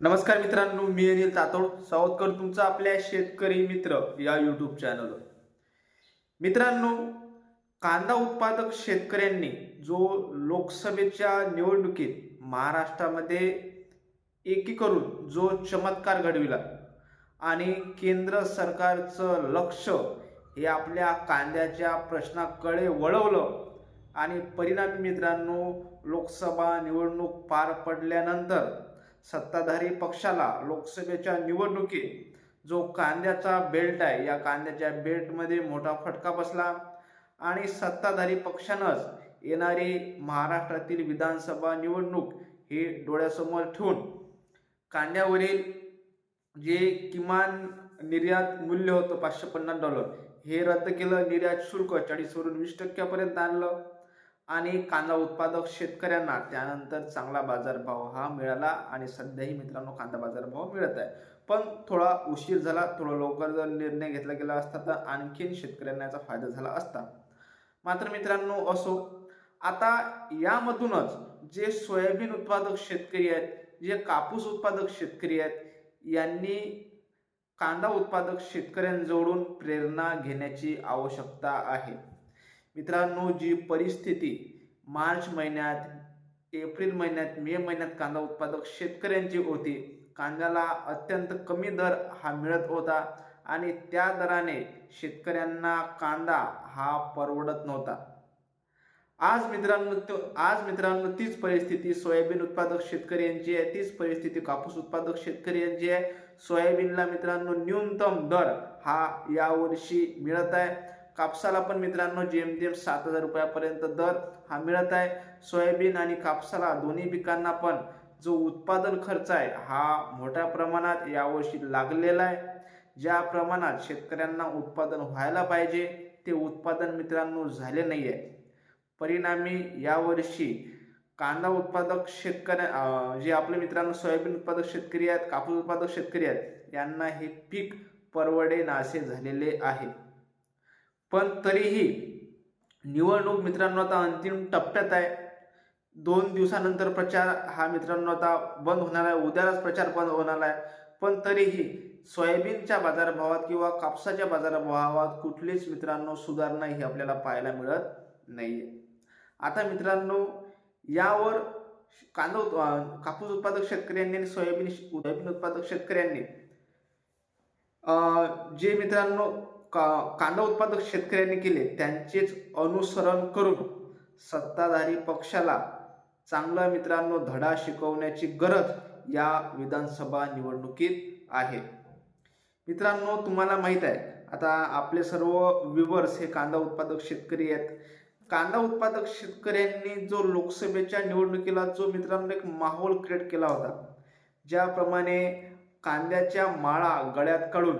नमस्कार मित्रांनो मी अनिल तातोड. स्वागत करतो तुमचं आपल्या शेतकरी मित्र या यूट्यूब चॅनलवर मित्रांनो कांदा उत्पादक शेतकऱ्यांनी जो लोकसभेच्या निवडणुकीत महाराष्ट्रामध्ये एकी करून जो चमत्कार घडविला आणि केंद्र सरकारचं लक्ष हे आपल्या कांद्याच्या प्रश्नाकडे वळवलं आणि परिणामी मित्रांनो लोकसभा निवडणूक पार पडल्यानंतर सत्ताधारी पक्षाला लोकसभेच्या निवडणुकीत जो कांद्याचा बेल्ट आहे या कांद्याच्या बेल्टमध्ये मोठा फटका बसला. आणि सत्ताधारी पक्षानंच येणारी महाराष्ट्रातील विधानसभा निवडणूक ही डोळ्यासमोर ठेवून कांद्यावरील जे किमान निर्यात मूल्य होतं पाचशे पन्नास डॉलर हे रद्द केलं. निर्यात शुल्क चाळीसवरून वीस टक्क्यापर्यंत आणलं. आणि कांदा उत्पादक शेतकऱ्यांना त्यानंतर चांगला बाजारभाव हा मिळाला आणि सध्याही मित्रांनो कांदा बाजारभाव मिळत आहे. पण थोडा उशीर झाला थोडा लवकर जर निर्णय घेतला गेला असता तर आणखीन शेतकऱ्यांना याचा फायदा झाला असता. मात्र मित्रांनो असो आता यामधूनच जे सोयाबीन उत्पादक शेतकरी आहेत जे कापूस उत्पादक शेतकरी आहेत यांनी कांदा उत्पादक शेतकऱ्यांजवळून प्रेरणा घेण्याची आवश्यकता आहे. मित्रांनो जी परिस्थिती मार्च महिन्यात एप्रिल महिन्यात मे महिन्यात कांदा उत्पादक शेतकऱ्यांची होती कांद्याला अत्यंत कमी दर हा मिळत होता आणि त्या दराने शेतकऱ्यांना कांदा हा परवडत नव्हता. आज मित्रांनो तो आज मित्रांनो तीच परिस्थिती सोयाबीन उत्पादक शेतकरी यांची आहे तीच परिस्थिती कापूस उत्पादक शेतकरी यांची आहे. सोयाबीनला मित्रांनो न्यूनतम दर हा यावर्षी मिळत आहे. कापसाला पण मित्रांनो जेमतेम सात हजार रुपयापर्यंत दर हा मिळत आहे. सोयाबीन आणि कापसाला दोन्ही पिकांना पण जो उत्पादन खर्च आहे हा मोठ्या प्रमाणात यावर्षी लागलेला आहे. ज्या प्रमाणात शेतकऱ्यांना उत्पादन व्हायला पाहिजे ते उत्पादन मित्रांनो झाले नाही आहे परिणामी यावर्षी कांदा उत्पादक शेतकऱ्या जे आपले मित्रांनो सोयाबीन उत्पादक शेतकरी आहेत कापूस उत्पादक शेतकरी आहेत यांना हे पीक परवडेनासे झालेले आहे. पण तरीही निवडणूक मित्रांनो आता अंतिम टप्प्यात आहे. दोन दिवसानंतर प्रचार हा मित्रांनो आता बंद होणार आहे. उद्यालाच प्रचार बंद होणार आहे. पण तरीही सोयाबीनच्या बाजारभावात किंवा कापसाच्या बाजारभावात कुठलीच मित्रांनो सुधारणा ही आपल्याला पाहायला मिळत नाहीये. आता मित्रांनो यावर कांदा उत् कापूस उत्पादक शेतकऱ्यांनी आणि सोयाबीन सोयाबीन उत्पादक शेतकऱ्यांनी जे मित्रांनो का कांदा उत्पादक शेतकऱ्यांनी केले त्यांचेच अनुसरण करून सत्ताधारी पक्षाला चांगला मित्रांनो धडा शिकवण्याची गरज या विधानसभा निवडणुकीत आहे. मित्रांनो तुम्हाला माहीत आहे आता आपले सर्व व्ह्युअर्स हे कांदा उत्पादक शेतकरी आहेत. कांदा उत्पादक शेतकऱ्यांनी जो लोकसभेच्या निवडणुकीला जो मित्रांनो एक माहोल क्रिएट केला होता ज्याप्रमाणे कांद्याच्या माळा गळ्यात काढून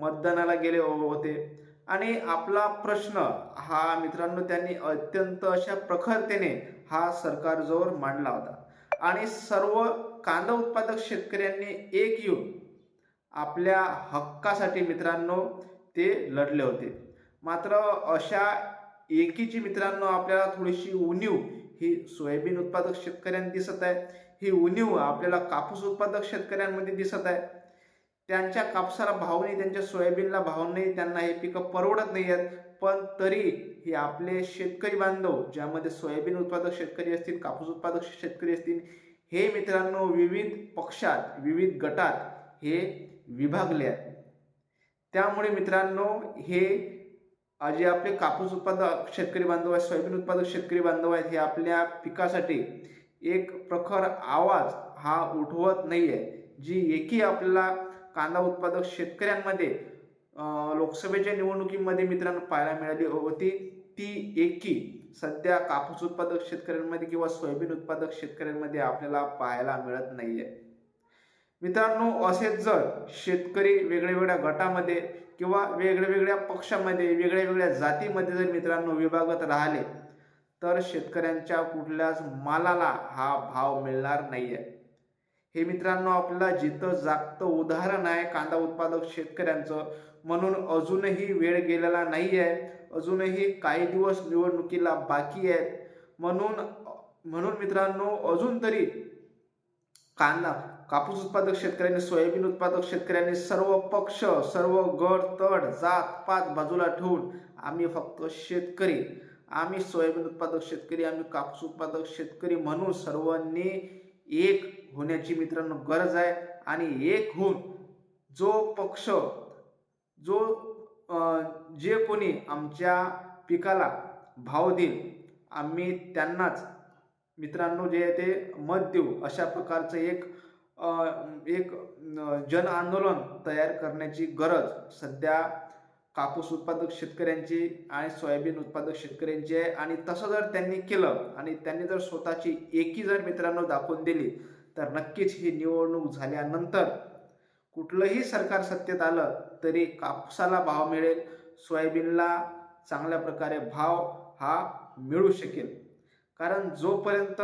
मतदानाला गेले हो- होते. आणि आपला प्रश्न हा मित्रांनो त्यांनी अत्यंत अशा प्रखरतेने हा सरकारजवळ मांडला होता. आणि सर्व कांदा उत्पादक शेतकऱ्यांनी एक येऊन आपल्या हक्कासाठी मित्रांनो ते लढले होते. मात्र अशा एकीची मित्रांनो आपल्याला थोडीशी उणीव ही सोयाबीन उत्पादक शेतकऱ्यांना दिसत आहे. ही उणीव आपल्याला कापूस उत्पादक शेतकऱ्यांमध्ये दिसत आहे. त्यांच्या कापसाला भाव नाही त्यांच्या सोयाबीनला भाव नाही त्यांना हे पिकं परवडत नाही आहेत. पण तरी हे आपले शेतकरी बांधव ज्यामध्ये सोयाबीन उत्पादक शेतकरी असतील कापूस उत्पादक शेतकरी असतील हे मित्रांनो विविध पक्षात विविध गटात हे विभागले आहेत. त्यामुळे मित्रांनो हे जे आपले कापूस उत्पादक शेतकरी बांधव आहेत सोयाबीन उत्पादक शेतकरी बांधव आहेत हे आपल्या पिकासाठी एक प्रखर आवाज हा उठवत नाही आहे जी एकी आपल्याला कांदा उत्पादक शेतकऱ्यांमध्ये लोकसभेच्या निवडणुकीमध्ये मित्रांनो पाहायला मिळाली होती. ती एकी सध्या कापूस उत्पादक शेतकऱ्यांमध्ये किंवा सोयाबीन उत्पादक शेतकऱ्यांमध्ये आपल्याला पाहायला मिळत नाहीये. मित्रांनो असेच जर शेतकरी वेगळ्या वेगळ्या गटामध्ये किंवा वेगळ्या वेगळ्या पक्षामध्ये वेगळ्या वेगळ्या जातीमध्ये जर मित्रांनो विभागत राहिले तर शेतकऱ्यांच्या कुठल्याच मालाला हा भाव मिळणार नाही आहे हे मित्रांनो आपल्याला जिथं जागतं उदाहरण आहे कांदा उत्पादक शेतकऱ्यांचं म्हणून अजूनही वेळ गेलेला नाही आहे अजूनही काही दिवस निवडणुकीला बाकी आहेत. म्हणून म्हणून मित्रांनो अजून तरी कांदा कापूस उत्पादक शेतकऱ्यांनी सोयाबीन उत्पादक शेतकऱ्यांनी सर्व पक्ष सर्व गड तड जात पात बाजूला ठेवून आम्ही फक्त शेतकरी. आम्ही सोयाबीन उत्पादक शेतकरी आम्ही कापूस उत्पादक शेतकरी म्हणून सर्वांनी एक होण्याची मित्रांनो गरज आहे. आणि एक होऊन जो पक्ष जो जे कोणी आमच्या पिकाला भाव देईल आम्ही त्यांनाच मित्रांनो जे आहे ते मत देऊ. अशा प्रकारचं एक एक जन आंदोलन तयार करण्याची गरज सध्या कापूस उत्पादक शेतकऱ्यांची आणि सोयाबीन उत्पादक शेतकऱ्यांची आहे. आणि तसं जर त्यांनी केलं आणि त्यांनी जर स्वतःची एकी जर मित्रांनो दाखवून दिली तर नक्कीच ही निवडणूक झाल्यानंतर कुठलंही सरकार सत्तेत आलं तरी कापसाला भाव मिळेल सोयाबीनला चांगल्या प्रकारे भाव हा मिळू शकेल. कारण जोपर्यंत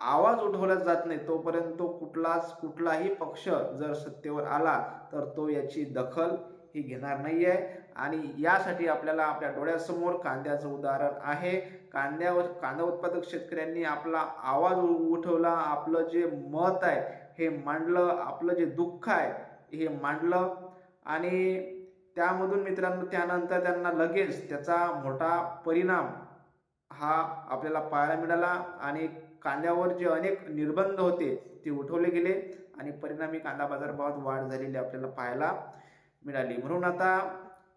आवाज उठवला जात नाही तोपर्यंत तो कुठलाच कुठलाही पक्ष जर सत्तेवर आला तर तो याची दखल ही घेणार नाही आहे आणि यासाठी आपल्याला आपल्या डोळ्यासमोर कांद्याचं उदाहरण आहे. कांद्यावर कांदा उत्पादक शेतकऱ्यांनी आपला आवाज उठवला. आपलं जे मत आहे हे मांडलं. आपलं जे दुःख आहे हे मांडलं. आणि त्यामधून मित्रांनो त्यानंतर त्यांना लगेच त्याचा मोठा परिणाम हा आपल्याला पाहायला मिळाला. आणि कांद्यावर जे अनेक निर्बंध होते ते उठवले गेले. आणि परिणामी कांदा बाजारभावात वाढ झालेली आपल्याला पाहायला मिळाली. म्हणून आता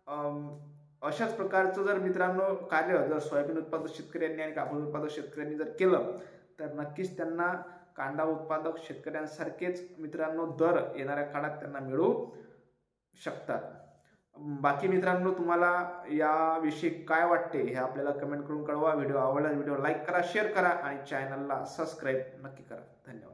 अशाच प्रकारचं जर मित्रांनो कार्य जर सोयाबीन उत्पादक शेतकऱ्यांनी आणि कापूस उत्पादक शेतकऱ्यांनी जर केलं तर नक्कीच त्यांना कांदा उत्पादक शेतकऱ्यांसारखेच मित्रांनो दर येणाऱ्या काळात त्यांना मिळू शकतात. बाकी मित्रांनो तुम्हाला याविषयी काय वाटते हे आपल्याला कमेंट करून कळवा. व्हिडिओ आवडला व्हिडिओ लाईक करा शेअर करा आणि चॅनलला सबस्क्राईब नक्की करा. धन्यवाद.